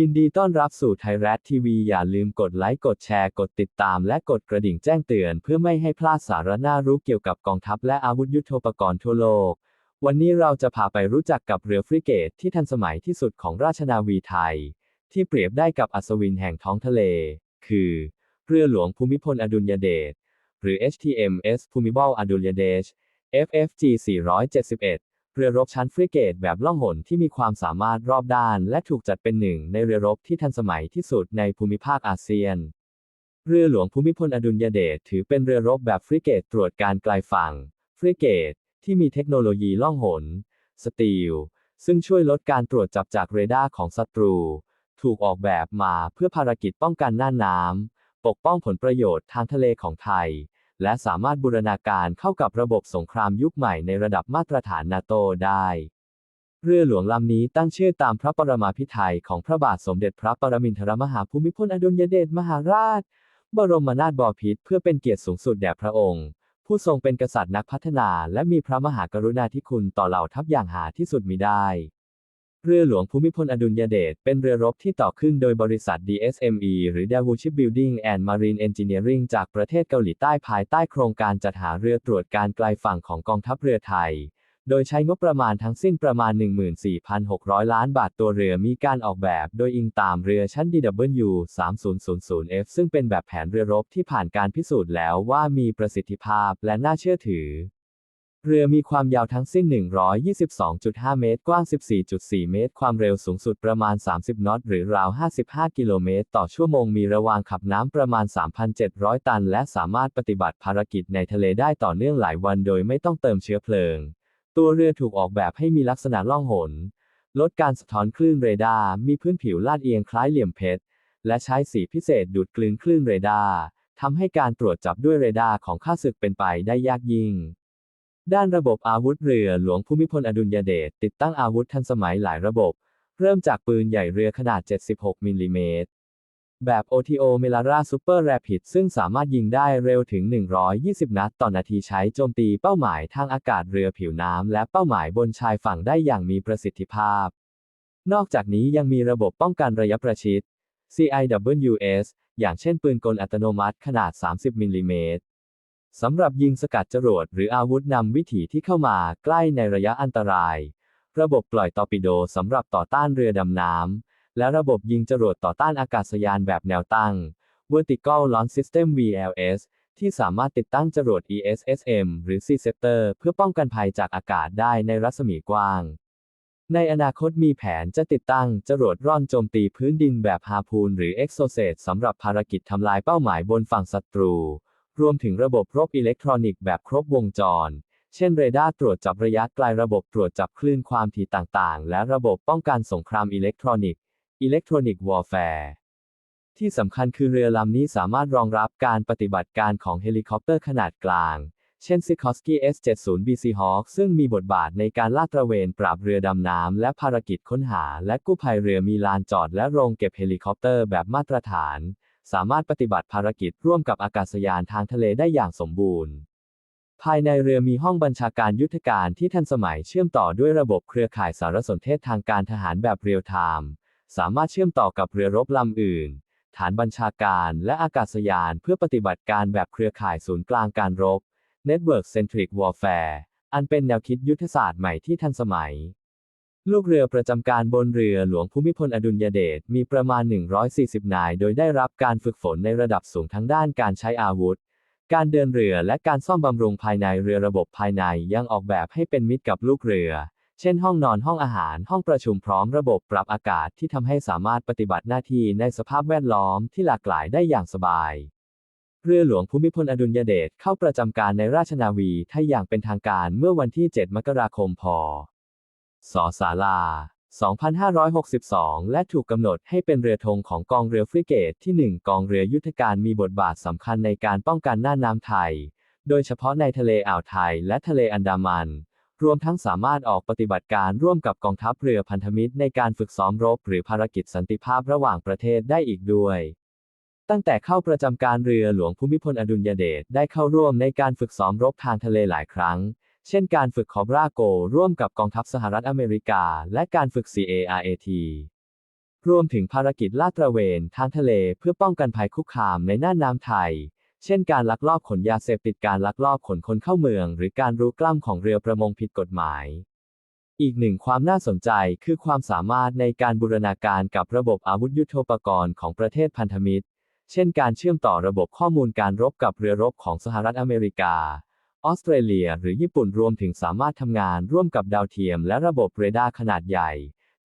ยินดีต้อนรับสู่ไทยรัฐทีวีอย่าลืมกดไลค์กดแชร์กดติดตามและกดกระดิ่งแจ้งเตือน เพื่อไม่ให้พลาดสาระน่ารู้เกี่ยวกับกองทัพและอาวุธยุทโธปกรณ์ทั่วโลก วันนี้เราจะพาไปรู้จักกับเรือฟริเกตที่ทันสมัยที่สุดของราชนาวีไทย ที่เปรียบได้กับอัศวินแห่งท้องทะเล คือ เรือหลวงภูมิพลอดุลยเดชหรือ HTMS ภูมิบลอดุลยเดช FFG 471 เรือรบชั้นฟริเกตแบบล่องหนที่มีความสามารถรอบด้าน และถูกจัดเป็นหนึ่งในเรือรบที่ทันสมัยที่สุดในภูมิภาคอาเซียน เรือหลวงภูมิพลอดุลยเดชถือเป็นเรือรบแบบฟริเกตตรวจการไกลฝั่ง ฟริเกต ที่มีเทคโนโลยีล่องหน สตีล ซึ่งช่วยลดการตรวจจับจากเรดาร์ของศัตรู ถูกออกแบบมาเพื่อภารกิจป้องกันน่านน้ำปกป้องผลประโยชน์ทางทะเลของไทย และสามารถบูรณาการเข้ากับระบบสงครามยุคใหม่ในระดับมาตรฐานนาโตได้ เรือหลวงลำนี้ตั้งชื่อตามพระปรมาภิไธยของพระบาทสมเด็จพระปรมินทรมหาภูมิพลอดุลยเดชมหาราช บรมนาถบพิตรเพื่อเป็นเกียรติสูงสุดแด่พระองค์ ผู้ทรงเป็นกษัตริย์นักพัฒนาและมีพระมหากรุณาธิคุณต่อเหล่าทัพอย่างหาที่สุดมิได้ เรือหลวงภูมิพลอดุลยเดช เป็นเรือรบที่ต่อขึ้นโดยบริษัท DSME หรือ Daewoo Shipbuilding and Marine Engineering จากประเทศเกาหลีใต้ภายใต้โครงการจัดหาเรือตรวจการไกลฝั่งของกองทัพเรือไทย โดยใช้งบประมาณทั้งสิ้นประมาณ 14,600 ล้านบาทตัวเรือมีการออกแบบ โดยอิงตามเรือชั้น DW 3000F ซึ่งเป็นแบบแผนเรือรบที่ผ่านการพิสูจน์แล้วว่ามีประสิทธิภาพและน่าเชื่อถือ เรือมีความยาวทั้งสิ้น 122.5 เมตร กว้าง 14.4 เมตร ความเร็วสูงสุดประมาณ 30 นอต หรือราว 55 กิโลเมตร ต่อชั่วโมง มีระวางขับน้ำประมาณ 3,700 ตัน และสามารถปฏิบัติภารกิจในทะเลได้ต่อเนื่องหลายวันโดยไม่ต้องเติมเชื้อเพลิง ตัวเรือถูกออกแบบให้มีลักษณะล่องหน ลดการสะท้อนคลื่นเรดาร์ มีพื้นผิวลาดเอียงคล้ายเหลี่ยมเพชร และใช้สีพิเศษดูดกลืนคลื่นเรดาร์ทำให้การตรวจจับด้วยเรดาร์ของข้าศึกเป็นไปได้ยากยิ่ง ด้านระบบอาวุธเรือหลวงภูมิพลอดุลยเดชติดตั้งอาวุธทันสมัยหลายระบบ เริ่มจากปืนใหญ่เรือขนาด 76 มิลลิเมตร แบบ OTO Melara Super Rapid ซึ่งสามารถยิงได้เร็วถึง 120 นัดต่อนาทีใช้โจมตีเป้าหมายทางอากาศเรือผิวน้ำ และเป้าหมายบนชายฝั่งได้อย่างมีประสิทธิภาพ นอกจากนี้ยังมีระบบป้องกันระยะประชิด CIWS อย่างเช่นปืนกลอัตโนมัติขนาด 30 มิลลิเมตร สำหรับยิงสกัดจรวดหรืออาวุธนำวิถีที่เข้ามาใกล้ในระยะอันตราย ระบบปล่อยตอร์ปิโดสำหรับต่อต้านเรือดำน้ำ และระบบยิงจรวดต่อต้านอากาศยานแบบแนวตั้ง Vertical Launch System VLS ที่สามารถติดตั้งจรวด ESSM หรือ C-Scepter เพื่อป้องกันภัยจากอากาศได้ในรัศมีกว้าง ในอนาคตมีแผนจะติดตั้งจรวดร่อนโจมตีพื้นดินแบบฮาพูนหรือ Exocet สำหรับภารกิจทำลายเป้าหมายบนฝั่งศัตรู รวมถึงระบบรบอิเล็กทรอนิกส์แบบครบวงจร เช่นเรดาร์ตรวจจับระยะไกลระบบตรวจจับคลื่นความถี่ต่างๆ และระบบป้องกันสงครามอิเล็กทรอนิกส์ Electronic Warfare ที่สำคัญคือเรือลำนี้สามารถรองรับการปฏิบัติการของเฮลิคอปเตอร์ขนาดกลาง เช่น Sikorsky S-70BC Hawk ซึ่งมีบทบาทในการลาดตระเวนปราบเรือดำน้ำและภารกิจค้นหา และกู้ภัยเรือมีลานจอดและโรงเก็บเฮลิคอปเตอร์แบบมาตรฐาน สามารถปฏิบัติภารกิจร่วมกับอากาศยานทางทะเลได้อย่างสมบูรณ์ ภายในเรือมีห้องบัญชาการยุทธการที่ทันสมัยเชื่อมต่อด้วยระบบเครือข่ายสารสนเทศทางการทหารแบบเรียลไทม์ สามารถเชื่อมต่อกับเรือรบลำอื่น ฐานบัญชาการและอากาศยานเพื่อปฏิบัติการแบบเครือข่ายศูนย์กลางการรบ Network Centric Warfare อันเป็นแนวคิดยุทธศาสตร์ใหม่ที่ทันสมัย ลูกเรือประจำการบนเรือหลวงภูมิพลอดุลยเดชมีประมาณ 140 นาย โดยได้รับการฝึกฝนในระดับสูงทั้งด้านการใช้อาวุธ การเดินเรือและการซ่อมบำรุงภายในเรือระบบภายในยังออกแบบให้เป็นมิตรกับลูกเรือ เช่นห้องนอนห้องอาหาร ห้องประชุมพร้อมระบบปรับอากาศที่ทำให้สามารถปฏิบัติหน้าที่ในสภาพแวดล้อมที่หลากหลายได้อย่างสบาย เรือหลวงภูมิพลอดุลยเดชเข้าประจำการในราชนาวีไทยอย่างเป็นทางการเมื่อวันที่ 7 มกราคม พ.ศ ศาลา 2562 และถูกกำหนดให้เป็นเรือธงของกองเรือฟริเกตที่ 1 กองเรือยุทธการมีบทบาทสำคัญในการป้องกันน่านน้ำไทย โดยเฉพาะในทะเลอ่าวไทยและทะเลอันดามัน รวมทั้งสามารถออกปฏิบัติการร่วมกับกองทัพเรือพันธมิตรในการฝึกซ้อมรบ หรือภารกิจสันติภาพระหว่างประเทศได้อีกด้วยตั้งแต่เข้าประจำการเรือหลวงภูมิพลอดุลยเดชได้เข้าร่วมในการฝึกซ้อมรบทางทะเลหลายครั้ง เช่นการฝึกคอบราโก ร่วมกับกองทัพสหรัฐอเมริกา และการฝึก CARAT รวมถึงภารกิจลาดตระเวนทางทะเลเพื่อป้องกันภัยคุกคามในน่านน้ำไทย เช่นการลักลอบขนยาเสพติดการลักลอบขนคนเข้าเมือง หรือการรุกล้ำของเรือประมงผิดกฎหมาย อีกหนึ่งความน่าสนใจคือความสามารถในการบูรณาการกับระบบอาวุธยุโทโธปกรณ์ของประเทศพันธมิตร เช่นการเชื่อมต่อระบบข้อมูลการรบกับเรือรบของสหรัฐอเมริกา ออสเตรเลียหรือญี่ปุ่นรวมถึงสามารถทำงานร่วมกับดาวเทียมและระบบเรดาร์ขนาดใหญ่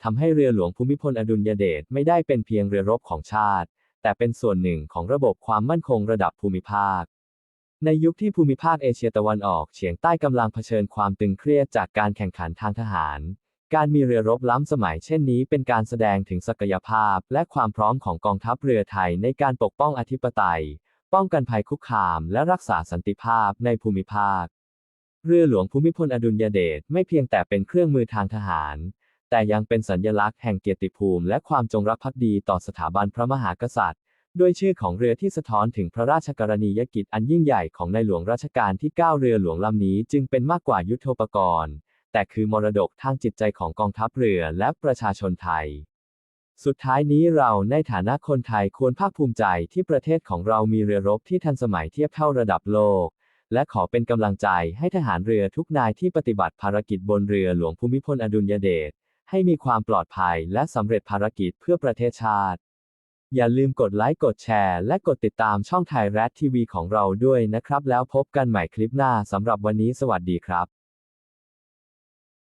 ทำให้เรือหลวงภูมิพลอดุลยเดชไม่ได้เป็นเพียงเรือรบของชาติ แต่เป็นส่วนหนึ่งของระบบความมั่นคงระดับภูมิภาค ในยุคที่ภูมิภาคเอเชียตะวันออกเฉียงใต้กำลังเผชิญความตึงเครียดจากการแข่งขันทางทหาร การมีเรือรบล้ำสมัยเช่นนี้เป็นการแสดงถึงศักยภาพและความพร้อมของกองทัพเรือไทยในการปกป้องอธิปไตย ป้องกันภัยคุกคามและรักษาสันติภาพในภูมิภาค เรือหลวงภูมิพลอดุลยเดชไม่เพียงแต่เป็นเครื่องมือทางทหาร แต่ยังเป็นสัญลักษณ์แห่งเกียรติภูมิและความจงรักภักดีต่อสถาบันพระมหากษัตริย์ ด้วยชื่อของเรือที่สะท้อนถึงพระราชกรณียกิจอันยิ่งใหญ่ของในหลวงรัชกาลที่ 9 เรือหลวงลำนี้จึงเป็นมากกว่ายุทโธปกรณ์ แต่คือมรดกทางจิตใจของกองทัพเรือและประชาชนไทย สุดท้ายนี้เราในฐานะคนไทยควรภาคภูมิใจที่ประเทศของเรามีเรือรบที่ทันสมัยเทียบเท่าระดับโลก และขอเป็นกำลังใจให้ทหารเรือทุกนายที่ปฏิบัติภารกิจบนเรือหลวงภูมิพลอดุลยเดชให้มีความปลอดภัยและสำเร็จภารกิจเพื่อประเทศชาติ อย่าลืมกดไลค์กดแชร์ และกดติดตามช่องไทยแรดทีวีของเราด้วยนะครับ แล้วพบกันใหม่คลิปหน้าสำหรับวันนี้สวัสดีครับ